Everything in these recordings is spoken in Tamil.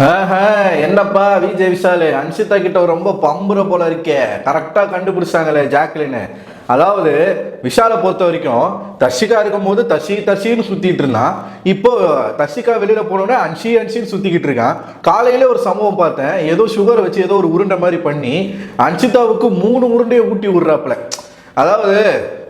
ஆஹா, என்னப்பா விஜய் விஷாலு? அன்சிதா கிட்ட ரொம்ப பம்புற போல இருக்கே. கரெக்டா கண்டுபிடிச்சாங்களே ஜாக்லின்னு. அதாவது விஷாலை பொறுத்த வரைக்கும் தர்ஷிகா இருக்கும்போது தசி தசின்னு சுத்திட்டு இருந்தான். இப்போ தர்ஷிகா வெளியில போனோடனே அன்ஷி அன்ஷின்னு சுத்திக்கிட்டு இருக்கான். காலையில ஒரு சம்பவம் பார்த்தேன். ஏதோ சுகர் வச்சு ஏதோ ஒரு உருண்டை மாதிரி பண்ணி அன்சிதாவுக்கு மூணு உருண்டையை ஊட்டி விடுறாப்புல. அதாவது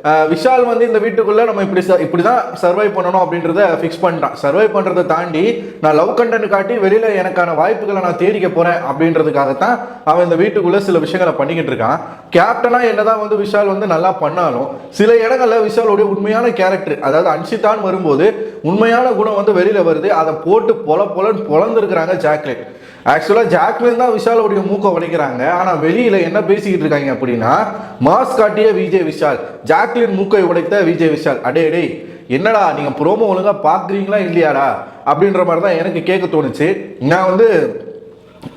விஷால் வந்து இந்த வீட்டுக்குள்ளே நம்ம இப்படி ச- இப்படிதான் சர்வை பண்ணணும் அப்படின்றத ஃபிக்ஸ் பண்ணிட்டான். சர்வை பண்ணுறதை தாண்டி நான் லவ் கண்டென்ட் காட்டி வெளியில் எனக்கான வாய்ப்புகளை நான் தேடிக்க போகிறேன் அப்படின்றதுக்காகத்தான் அவன் இந்த வீட்டுக்குள்ளே சில விஷயங்களை பண்ணிக்கிட்டு இருக்கான். கேப்டனா என்னதான் வந்து விஷால் வந்து நல்லா பண்ணாலும் சில இடங்களில் விஷாலுடைய உண்மையான கேரக்டர் அதாவது அன்சிதான் வரும்போது உண்மையான குணம் வந்து வெளியில் வருது. அதை போட்டு பொல பொலன்னு பொலந்துருக்குறாங்க ஜாக்லின். ஆக்சுவலாக ஜாக்லின் தான் விஷாலுடைய மூக்கை உடைக்கிறாங்க ஆனால் வெளியில் என்ன பேசிக்கிட்டு இருக்காங்க அப்படின்னா மாஸ் காட்டிய விஜய் விஷால் ஜாக்லின் மூக்கை உடைத்த விஜய் விஷால் அடே அடே என்னடா நீங்கள் ப்ரோமோ ஒழுங்காக பார்க்குறீங்களா இல்லையாடா? அப்படின்ற மாதிரி தான் எனக்கு கேட்க தோணுச்சு. நான் வந்து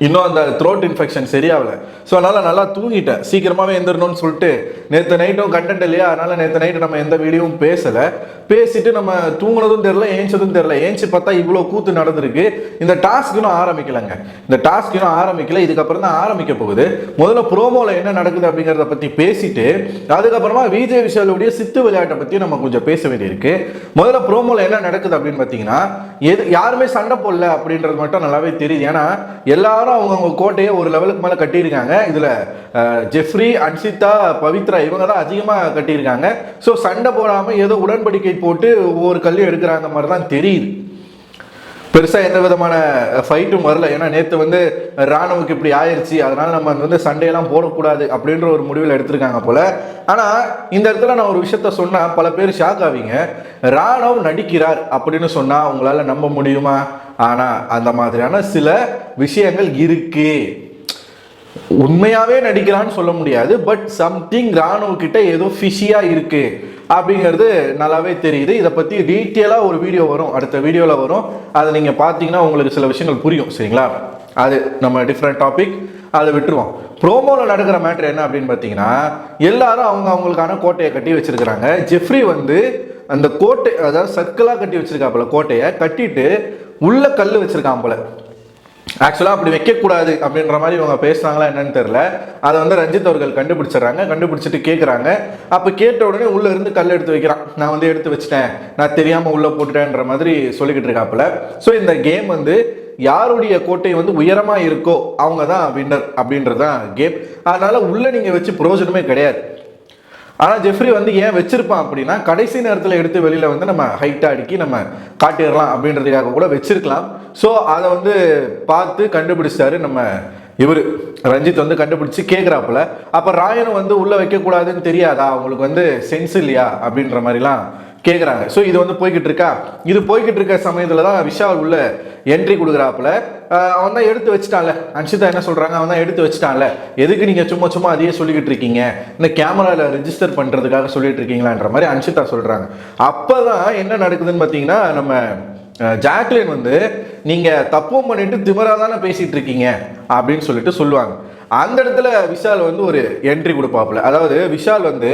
இன்னும் அந்த த்ரோட் இன்ஃபெக்ஷன் சரியாகல. ஸோ அதனால் நல்லா தூங்கிட்டேன். சீக்கிரமாகவே எந்திரணும்னு சொல்லிட்டு நேற்று நைட்டும் கண்டென்ட் இல்லையா? அதனால் நேற்று நைட்டு நம்ம எந்த வீடியோவும் பேசலை. பேசிட்டு நம்ம தூங்குனதும் தெரில ஏஞ்சதும் தெரில ஏஞ்சி பார்த்தா இவ்வளோ கூத்து நடந்திருக்கு. இந்த டாஸ்க் இன்னும் ஆரம்பிக்கலைங்க. இந்த டாஸ்க் இன்னும் ஆரம்பிக்கல. இதுக்கப்புறம் தான் ஆரம்பிக்க போகுது. முதல்ல ப்ரோமோவில் என்ன நடக்குது அப்படிங்கிறத பற்றி பேசிட்டு அதுக்கப்புறமா விஜய் விஷாலுடைய சித்து விளையாட்டை பற்றி நம்ம கொஞ்சம் பேச வேண்டியிருக்கு. முதல்ல ப்ரோமோவில் என்ன நடக்குது அப்படின்னு பார்த்தீங்கன்னா எது யாருமே சண்டை போடல அப்படின்றது மட்டும் நல்லாவே தெரியுது. ஏன்னா எல்லாரும் அவங்கவுங்க கோட்டையை ஒரு லெவலுக்கு மேலே கட்டியிருக்காங்க. இதில் ஜெஃப்ரி அன்சிதா பவித்ரா இவங்க தான் அதிகமாக கட்டியிருக்காங்க. ஸோ சண்டை போடாமல் ஏதோ உடன்படிக்கை போட்டு ஒவ்வொரு கல்லையும் எடுக்கிறாங்க மாதிரி தான் தெரியுது. பெருசா எந்த விதமான ஃபைட்டும் வரல. ஏன்னா நேற்று வந்து ராணுவுக்கு இப்படி ஆயிருச்சு. அதனால நம்ம வந்து சண்டையெல்லாம் போடக்கூடாது அப்படின்ற ஒரு முடிவில் எடுத்திருக்காங்க போல. ஆனா இந்த இடத்துல நான் ஒரு விஷயத்த சொன்னா பல பேர் ஷாக் ஆவீங்க. ராணுவ நடிக்கிறார் அப்படின்னு சொன்னா உங்களால நம்ப முடியுமா? ஆனா அந்த மாதிரியான சில விஷயங்கள் இருக்கு. உண்மையாவே நடிக்கிறான்னு சொல்ல முடியாது பட் சம்திங் ராணுவ கிட்ட ஏதோ ஃபிஷியா இருக்கு அப்படிங்கிறது நல்லாவே தெரியுது. இதை பத்தி டீட்டெயிலாக ஒரு வீடியோ வரும். அடுத்த வீடியோல வரும். அதை நீங்க பார்த்தீங்கன்னா உங்களுக்கு சில விஷயங்கள் புரியும் சரிங்களா? அது நம்ம டிஃப்ரெண்ட் டாபிக் அதை விட்டுருவோம். ப்ரோமோவில் நடக்கிற மேட்ரு என்ன அப்படின்னு பார்த்தீங்கன்னா எல்லாரும் அவங்க அவங்களுக்கான கோட்டையை கட்டி வச்சிருக்கிறாங்க. ஜெஃப்ரி வந்து அந்த கோட்டை அதாவது சர்க்கிளாக கட்டி வச்சிருக்காப்புல கோட்டையை கட்டிட்டு உள்ள கல் வச்சிருக்கான் போல. ஆக்சுவலாக அப்படி வைக்கக்கூடாது அப்படின்ற மாதிரி இவங்க பேசுகிறாங்களா என்னன்னு தெரியல. அதை வந்து ரஞ்சித் அவர்கள் கண்டுபிடிச்சிடுறாங்க கண்டுபிடிச்சிட்டு கேட்குறாங்க அப்போ கேட்ட உடனே உள்ளே இருந்து கல் எடுத்து வைக்கிறான். நான் வந்து எடுத்து வச்சிட்டேன். நான் தெரியாமல் உள்ளே போட்டுட்டேன்ற மாதிரி சொல்லிக்கிட்டு இருக்காப்புல. ஸோ இந்த கேம் வந்து யாருடைய கோட்டை வந்து உயரமாக இருக்கோ அவங்க தான் வின்னர் அப்படின்றது தான் கேம் அதனால் உள்ளே நீங்கள் வச்சு பிரயோஜனமே கிடையாது. ஆனால் ஜெஃப்ரி வந்து ஏன் வச்சிருப்பான் அப்படின்னா கடைசி நேரத்தில் எடுத்து வெளியில் வந்து நம்ம ஹைட்டாக அடுக்கி நம்ம காட்டிடலாம் அப்படின்றதுக்காக கூட வச்சிருக்கலாம். ஸோ அதை வந்து பார்த்து கண்டுபிடிச்சாரு நம்ம இவர். ரஞ்சித் வந்து கண்டுபிடிச்சு கேட்குறாப்புல அப்போ ராயனும் வந்து உள்ளே வைக்கக்கூடாதுன்னு தெரியாதா? அவங்களுக்கு வந்து சென்ஸ் இல்லையா? அப்படின்ற மாதிரிலாம் கேட்குறாங்க ஸோ இது வந்து போய்கிட்டு இருக்கா? இது போய்கிட்டு இருக்க சமயத்தில் தான் விஷால் உள்ள என்ட்ரி கொடுக்குறாப்புல. அவன் தான் எடுத்து வச்சுட்டான்ல. அன்ஷிதா என்ன சொல்கிறாங்க அவன் தான் எடுத்து வச்சுட்டான்ல. எதுக்கு நீங்கள் சும்மா சும்மா அதையே சொல்லிக்கிட்டு இருக்கீங்க? இந்த கேமராவில் ரெஜிஸ்டர் பண்ணுறதுக்காக சொல்லிட்டு இருக்கீங்களான்ற மாதிரி அன்ஷிதா சொல்கிறாங்க அப்போ தான் என்ன நடக்குதுன்னு பார்த்தீங்கன்னா நம்ம ஜாக்லின் வந்து நீங்கள் தப்பும் பண்ணிட்டு திமராக தானே பேசிகிட்டு இருக்கீங்க அப்படின்னு சொல்லிட்டு சொல்லுவாங்க. அந்த இடத்துல விஷால் வந்து ஒரு என்ட்ரி கொடுப்பாப்புல. அதாவது விஷால் வந்து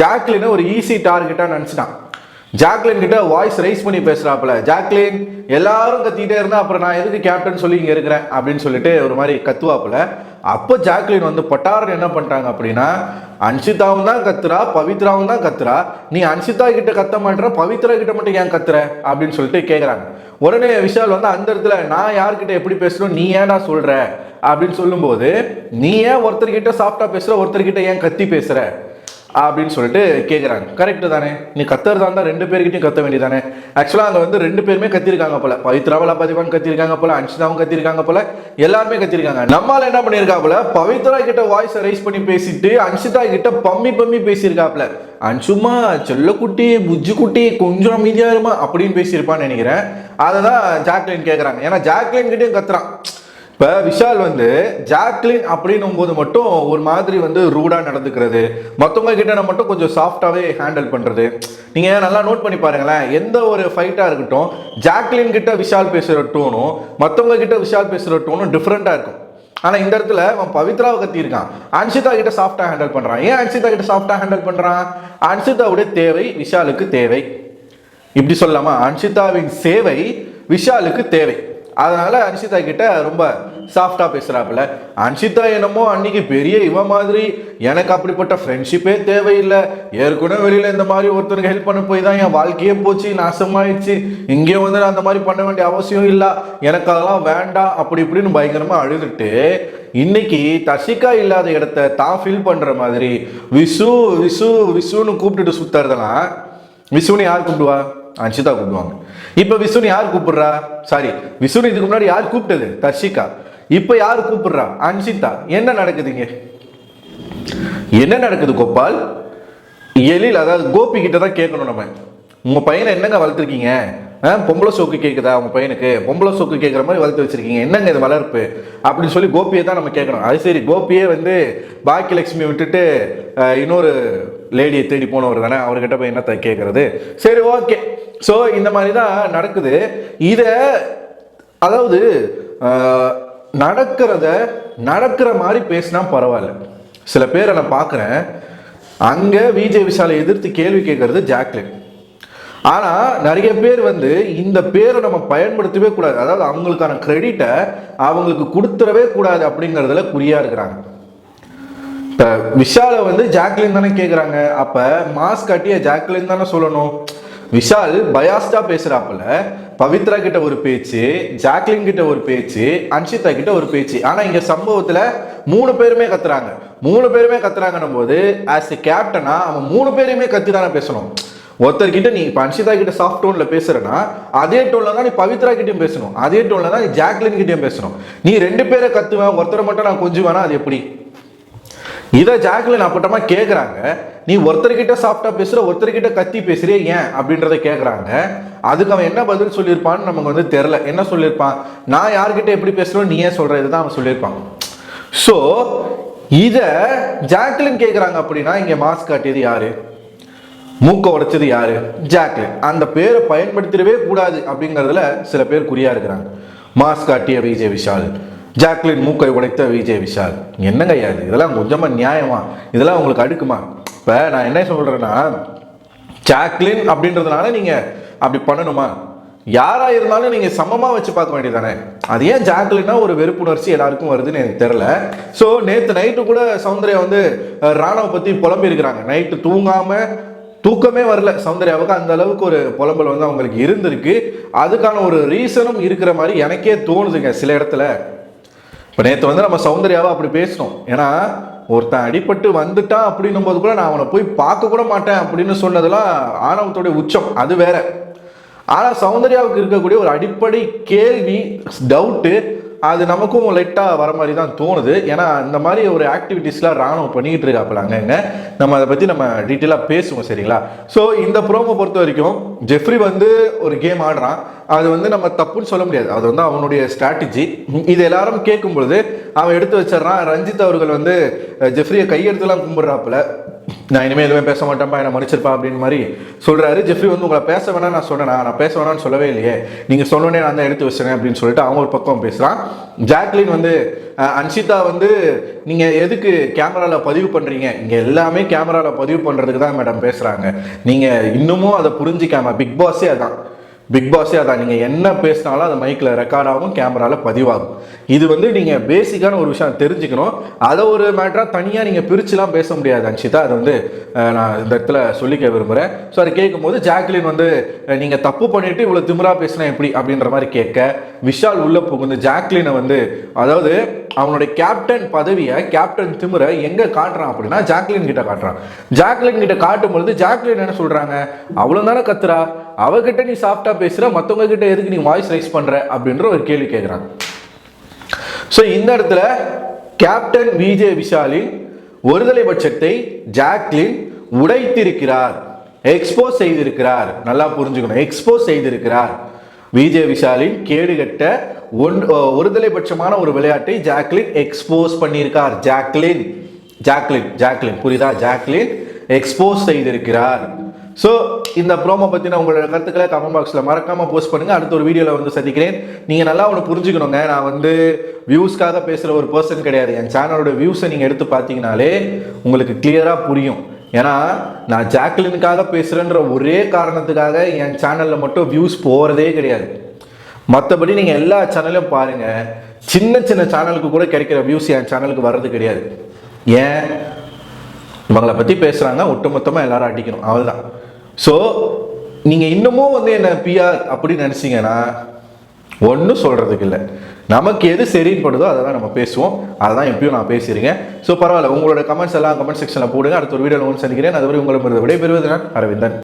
ஜாக்லினை ஒரு ஈஸி டார்கெட்டாக நினச்சிட்டான். ஜாக்லின் கிட்ட வாய்ஸ் ரைஸ் பண்ணி பேசுறாப்புல. ஜாக்லின் எல்லாரும் கத்திட்டே இருந்தா அப்புறம் நான் எதுக்கு கேப்டன் சொல்லி இங்க இருக்கிறேன்? அப்படின்னு சொல்லிட்டு ஒரு மாதிரி கத்துவாப்புல. அப்போ ஜாக்லின் வந்து பட்டாரன் என்ன பண்றாங்க அப்படின்னா அன்ஷிதாவும் தான் கத்துறா பவித்ராவும் தான் கத்துறா. நீ அன்ஷிதா கிட்ட கத்த மாட்டேற பவித்ரா கிட்ட மட்டும் ஏன் கத்துற? அப்படின்னு சொல்லிட்டு கேட்குறாங்க உடனே விஷால் வந்து அந்த இடத்துல நான் யார்கிட்ட எப்படி பேசணும் நீ ஏன்டா சொல்ற? அப்படின்னு சொல்லும்போது நீ ஏன் ஒருத்தர்கிட்ட சாஃப்டா பேசுற ஒருத்தர்கிட்ட ஏன் கத்தி பேசுற? அப்படின்னு சொல்லிட்டு கேட்குறாங்க கரெக்டு தானே. நீ கத்துறதா இருந்தால் ரெண்டு பேர்கிட்டையும் கத்த வேண்டியதானே ஆக்சுவலாக அங்கே வந்து ரெண்டு பேருமே கத்திருக்காங்க போல. பவித்ராவில் பதிவான் கத்திருக்காங்க போல. அன்ஷிதாவும் கத்திருக்காங்க போல. எல்லாருமே கத்திருக்காங்க. நம்மால் என்ன பண்ணியிருக்காப்புல பவித்ரா கிட்ட வாய்ஸ் ரைஸ் பண்ணி பேசிட்டு அன்ஷிதா கிட்ட பம்மி பம்மி பேசியிருக்காப்புல அன்சுமா செல்லக்குட்டி புஜ்ஜு குட்டி கொஞ்சம் அமைதியாக இருமா அப்படின்னு பேசியிருப்பான்னு நினைக்கிறேன். அதை தான் ஜாக்லின் கேட்குறாங்க ஏன்னா ஜாக்லின் கிட்டேயும் கத்துறான். இப்போ விஷால் வந்து ஜாக்லின் அப்படின்னும் போது மட்டும் ஒரு மாதிரி வந்து ரூடாக நடந்துக்கிறது. மற்றவங்க கிட்ட மட்டும் கொஞ்சம் சாஃப்டாகவே ஹேண்டில் பண்ணுறது நீங்கள் நல்லா நோட் பண்ணி பாருங்களேன். எந்த ஒரு ஃபைட்டாக இருக்கட்டும் ஜாக்லின் கிட்ட விஷால் பேசுகிற டோனும் மற்றவங்க கிட்ட விஷால் பேசுகிற டோனும் டிஃப்ரெண்ட்டாக இருக்கும். ஆனால் இந்த இடத்துல அவன் பவித்ராவை கத்தியிருக்கான். அன்ஷிதா கிட்ட சாஃப்டாக ஹேண்டில் பண்ணுறான் ஏன் அன்ஷிதா கிட்ட சாஃப்டாக ஹேண்டில் பண்ணுறான் அன்ஷிதாவுடைய தேவை விஷாலுக்கு தேவை. இப்படி சொல்லலாமா? அன்ஷிதாவின் சேவை விஷாலுக்கு தேவை. அதனால அன்ஷிதா கிட்ட ரொம்ப சாஃப்டா பேசுறாப்புல. அன்ஷிதா என்னமோ அன்னைக்கு பெரிய இவ மாதிரி. எனக்கு அப்படிப்பட்ட ஃப்ரெண்ட்ஷிப்பே தேவையில்லை. ஏற்கனவே வெளியில இந்த மாதிரி ஒருத்தருக்கு ஹெல்ப் பண்ண போய் தான் என் வாழ்க்கையே போச்சு நாசமாயிடுச்சு. இங்கே வந்து நான் அந்த மாதிரி பண்ண வேண்டிய அவசியம் இல்லை. எனக்கு அதெல்லாம் வேண்டாம் அப்படி இப்படின்னு பயங்கரமா அழுதுட்டு இன்னைக்கு தஷிகா இல்லாத இடத்த தான் ஃபீல் பண்ற மாதிரி விசு விசு விசுன்னு கூப்பிட்டுட்டு சுற்றுறதெல்லாம் விசுன்னு யார் கூப்பிடுவா? அன்ஷிதா கூப்பிடுவாங்க. இப்ப விசுன்னு யார் கூப்பிடுறா? சாரி விசுன்னு இதுக்கு முன்னாடி யார் கூப்பிட்டது? தர்ஷிகா இப்போ யார் கூப்பிடுறா? அன்சிதா. என்ன நடக்குதுங்க? என்ன நடக்குது கோபால்? எழில் அதாவது கோபி கிட்ட தான் கேட்கணும் நம்ம. உங்கள் பையனை என்னங்க வளர்த்துருக்கீங்க? ஆ, பொம்பளை சோக்கு கேட்குதா உங்கள் பையனுக்கு? பொம்பளை சோக்கு கேட்குற மாதிரி வளர்த்து வச்சிருக்கீங்க. என்னங்க இது வளர்ப்பு? அப்படின்னு சொல்லி கோபியை தான் நம்ம கேட்கணும். அது சரி கோபியே வந்து பாக்கியலட்சுமி விட்டுட்டு இன்னொரு லேடியை தேடி போனவர் தானே? அவர்கிட்ட போய் என்னத்தை கேட்குறது சரி ஓகே. ஸோ இந்த மாதிரி தான் நடக்குது. இதை அதாவது நடக்கிறத நடக்கிற மாதிரி பேசினா பரவாயில்ல. சில பேரை நான் பார்க்குறேன். அங்கே விஜய் விஷாலை எதிர்த்து கேள்வி கேட்கறது ஜாக்லின் ஆனால் நிறைய பேர் வந்து இந்த பேரை நம்ம பயன்படுத்தவே கூடாது. அதாவது அவங்களுக்கான கிரெடிட்டை அவங்களுக்கு கொடுத்துடவே கூடாது அப்படிங்கிறதுல குறியாக இருக்கிறாங்க. இப்போ விஷாலை வந்து ஜாக்லின் தானே கேட்குறாங்க அப்போ மாஸ்க் கட்டிய ஜாக்லின் தானே சொல்லணும். விஷால் பயாஸ்டா பேசுறாப்புல. பவித்ரா கிட்ட ஒரு பேச்சு ஜாக்லின் கிட்ட ஒரு பேச்சு அன்ஷிதா கிட்ட ஒரு பேச்சு. ஆனா இங்க சம்பவத்துல மூணு பேருமே கத்துறாங்க. மூணு பேருமே கத்துறாங்கன்னும் போது ஆஸ் எ கேப்டனா அவன் மூணு பேரையுமே கத்தி தானே பேசணும். ஒருத்தர்கிட்ட நீ இப்போ அன்ஷிதா கிட்ட சாஃப்ட் டோன்ல பேசுறேன்னா அதே டோன்ல தான் நீ பவித்ரா கிட்டயும் பேசணும். அதே டோன்ல தான் நீ ஜாக்லின் கிட்டயும் பேசணும். நீ ரெண்டு பேரை கத்துவேன் ஒருத்தரை மட்டும் நான் கொஞ்சம் வேணா அது எப்படி? இதை ஜாக்லின் அப்பட்டமா கேட்குறாங்க நீ ஒருத்தர்கிட்ட சாஃப்டா பேசுற ஒருத்தர்கிட்ட கத்தி பேசுறியே ஏன்? அப்படின்றத கேட்குறாங்க அதுக்கு அவன் என்ன பதில் சொல்லியிருப்பான்னு நமக்கு வந்து தெரில என்ன சொல்லியிருப்பான்? நான் யார்கிட்ட எப்படி பேசுறோம் நீ ஏன் சொல்ற இதுதான் அவன் சொல்லியிருப்பான். ஸோ இதை ஜாக்லின் கேட்குறாங்க அப்படின்னா இங்கே மாஸ்க் காட்டியது யாரு? மூக்க உடைச்சது யாரு? ஜாக்லின் அந்த பேரை பயன்படுத்திடவே கூடாது அப்படிங்கிறதுல சில பேர் குறியா இருக்கிறாங்க. மாஸ்க் காட்டிய விஜய் விஷால். ஜாக்லின் மூக்கை உடைத்த விஜய் விஷால். என்னங்க ஐயா இது? இதெல்லாம் கொஞ்சமாக நியாயமா? இதெல்லாம் உங்களுக்கு அடுக்குமா? இப்போ நான் என்ன சொல்கிறேன்னா ஜாக்லின் அப்படின்றதுனால நீங்கள் அப்படி பண்ணணுமா? யாராக இருந்தாலும் நீங்கள் சமமாக வச்சு பார்க்க வேண்டியதானே அது ஏன் ஜாக்லின்னா ஒரு வெறுப்புணர்ச்சி எல்லாருக்கும் வருதுன்னு எனக்கு தெரில ஸோ நேற்று நைட்டு கூட சௌந்தர்யா வந்து ராணுவ பற்றி புலம்பியிருக்கிறாங்க நைட்டு தூங்காமல் தூக்கமே வரல சௌந்தர்யாவுக்கு. அந்த அளவுக்கு ஒரு புலம்பல் வந்து அவங்களுக்கு இருந்திருக்கு. அதுக்கான ஒரு ரீசனும் இருக்கிற மாதிரி எனக்கே தோணுதுங்க சில இடத்துல. இப்போ நேற்று வந்து நம்ம சௌந்தர்யாவை அப்படி பேசணும் ஏன்னா ஒருத்தன் அடிபட்டு வந்துட்டான் அப்படின்னும் போது கூட நான் அவனை போய் பார்க்க கூட மாட்டேன் அப்படின்னு சொன்னதெல்லாம் ஆணவத்துடைய உச்சம். அது வேற. ஆனால் சௌந்தர்யாவுக்கு இருக்கக்கூடிய ஒரு அடிப்படை கேள்வி டவுட்டு அது நமக்கும் லைட்டாக வர மாதிரி தான் தோணுது. ஏன்னா இந்த மாதிரி ஒரு ஆக்டிவிட்டீஸ்லாம் ராணுவம் பண்ணிக்கிட்டு இருக்காப்புல அங்கங்க. நம்ம அதை பற்றி நம்ம டீட்டெயிலாக பேசுவோம் சரிங்களா? ஸோ இந்த ப்ரோமோ பொறுத்த வரைக்கும் ஜெஃப்ரி வந்து ஒரு கேம் ஆடுறான். அது வந்து நம்ம தப்புன்னு சொல்ல முடியாது. அது வந்து அவனுடைய ஸ்ட்ராட்டஜி இது எல்லாரும் கேட்கும் பொழுது அவன் எடுத்து வச்சிடறான். ரஞ்சித் அவர்கள் வந்து ஜெஃப்ரியை கையெடுத்துலாம் கும்பிட்றாப்புல. நான் இனிமேல் எதுவுமே பேச மாட்டேன்ப்பா என்னை மன்னிச்சிருப்பா அப்படின்னு மாதிரி சொல்கிறாரு ஜெஃப்ரி வந்து உங்களை பேச வேணாம் நான் சொன்னேன்? நான் பேச வேணாம்னு சொல்லவே இல்லையே. நீங்கள் சொன்னோன்னே நான் தான் எடுத்து வச்சேன் அப்படின்னு சொல்லிட்டு அவன் ஒரு பக்கம் பேசுகிறான் ஜாக்லின் வந்து அன்ஷிதா வந்து நீங்கள் எதுக்கு கேமராவில் பதிவு பண்ணுறீங்க இங்கே எல்லாமே கேமராவில் பதிவு பண்ணுறதுக்கு தான் மேடம் பேசுகிறாங்க நீங்கள் இன்னமும் அதை புரிஞ்சிக்காம பிக் பாஸே அதான். பிக் பாஸே அதான். நீங்கள் என்ன பேசினாலும் அது மைக்கில் ரெக்கார்ட் ஆகும் கேமராவில் பதிவாகும். இது வந்து நீங்கள் பேசிக்கான ஒரு விஷயம் தெரிஞ்சுக்கணும். அதை ஒரு மேட்டராக தனியாக நீங்கள் பிரிச்சுலாம் பேச முடியாது அன்ஷிதா. அதை வந்து நான் இந்த இடத்துல சொல்லிக்க விரும்புகிறேன் ஸோ அதை கேட்கும்போது ஜாக்லின் வந்து நீங்கள் தப்பு பண்ணிவிட்டு இவ்வளோ திமிராக பேசினா எப்படி அப்படின்ற மாதிரி கேட்க விஷால் உள்ளே புகுந்து ஜாக்லினை வந்து அதாவது அவனுடைய கேப்டன் பதவியை கேப்டன் திமிரை எங்க காட்டுறான் அப்படின்னா ஜாக்லின் கிட்ட காட்டுறான். ஜாக்லின் கிட்ட காட்டும் பொழுது ஜாக்லின் என்ன சொல்றாங்க? அவ்வளோ தானே கத்துறா. அவகிட்ட நீ சாஃப்டா பேசுற. மத்தவங்க கிட்ட எதுக்கு நீ வாய்ஸ் ரைஸ் பண்ற? அப்படின்ற ஒரு கேள்வி கேட்குறாங்க ஸோ இந்த இடத்துல கேப்டன் விஜய் விஷாலின் ஒருதலை பட்சத்தை ஜாக்லின் உடைத்திருக்கிறார். எக்ஸ்போஸ் செய்திருக்கிறார். நல்லா புரிஞ்சுக்கணும். எக்ஸ்போஸ் செய்திருக்கிறார். விஜய் விஷாலின் கேடுகட்ட ஒன் ஒருதலை பட்சமான ஒரு விளையாட்டை ஜாக்லின் எக்ஸ்போஸ் பண்ணியிருக்கார். ஜாக்லின் ஜாக்லின் ஜாக்லின் புரியுதா? ஜாக்லின் எக்ஸ்போஸ் செய்திருக்கிறார். ஸோ இந்த ப்ரோமோ பற்றின உங்களோட கருத்துக்களை கமெண்ட் பாக்ஸில் மறக்காமல் போஸ்ட் பண்ணுங்கள் அடுத்த ஒரு வீடியோவில் வந்து சந்திக்கிறேன். நீங்கள் நல்லா ஒன்று புரிஞ்சுக்கணுங்க. நான் வந்து வியூஸ்க்காக பேசுகிற ஒரு பர்சன் கிடையாது. என் சேனலோட வியூஸை நீங்கள் எடுத்து பார்த்தீங்கனாலே உங்களுக்கு கிளியராக புரியும். ஏன்னா நான் ஜாக்லினுக்காக பேசுகிறேன்ற ஒரே காரணத்துக்காக என் சேனலில் மட்டும் வியூஸ் போகிறதே கிடையாது. மற்றபடி நீங்கள் எல்லா சேனலையும் பாருங்கள் சின்ன சின்ன சேனலுக்கு கூட கிடைக்கிற வியூஸ் என் சேனலுக்கு வர்றது கிடையாது. ஏன்? இவங்களை பற்றி பேசுகிறாங்க ஒட்டுமொத்தமாக எல்லாரும் அடிக்கணும். அவ்வளோதான் ஸோ நீங்கள் இன்னமும் வந்து என்ன பிஆர் அப்படின்னு நினச்சிங்கன்னா ஒன்றும் சொல்கிறதுக்கு இல்லை. நமக்கு எது சரின்னு படுதோ அதை தான் நம்ம பேசுவோம். அதான் எப்பயும் நான் பேசியிருக்கேன். ஸோ பரவாயில்ல. உங்களோட கமெண்ட்ஸ் எல்லாம் கமெண்ட் செக்ஷனில் போடுங்க. அடுத்த ஒரு வீடியோவில் ஒன்று சந்திக்கிறேன். அதுவரை உங்களை விடைபெறுவது நான் அரவிந்தன்.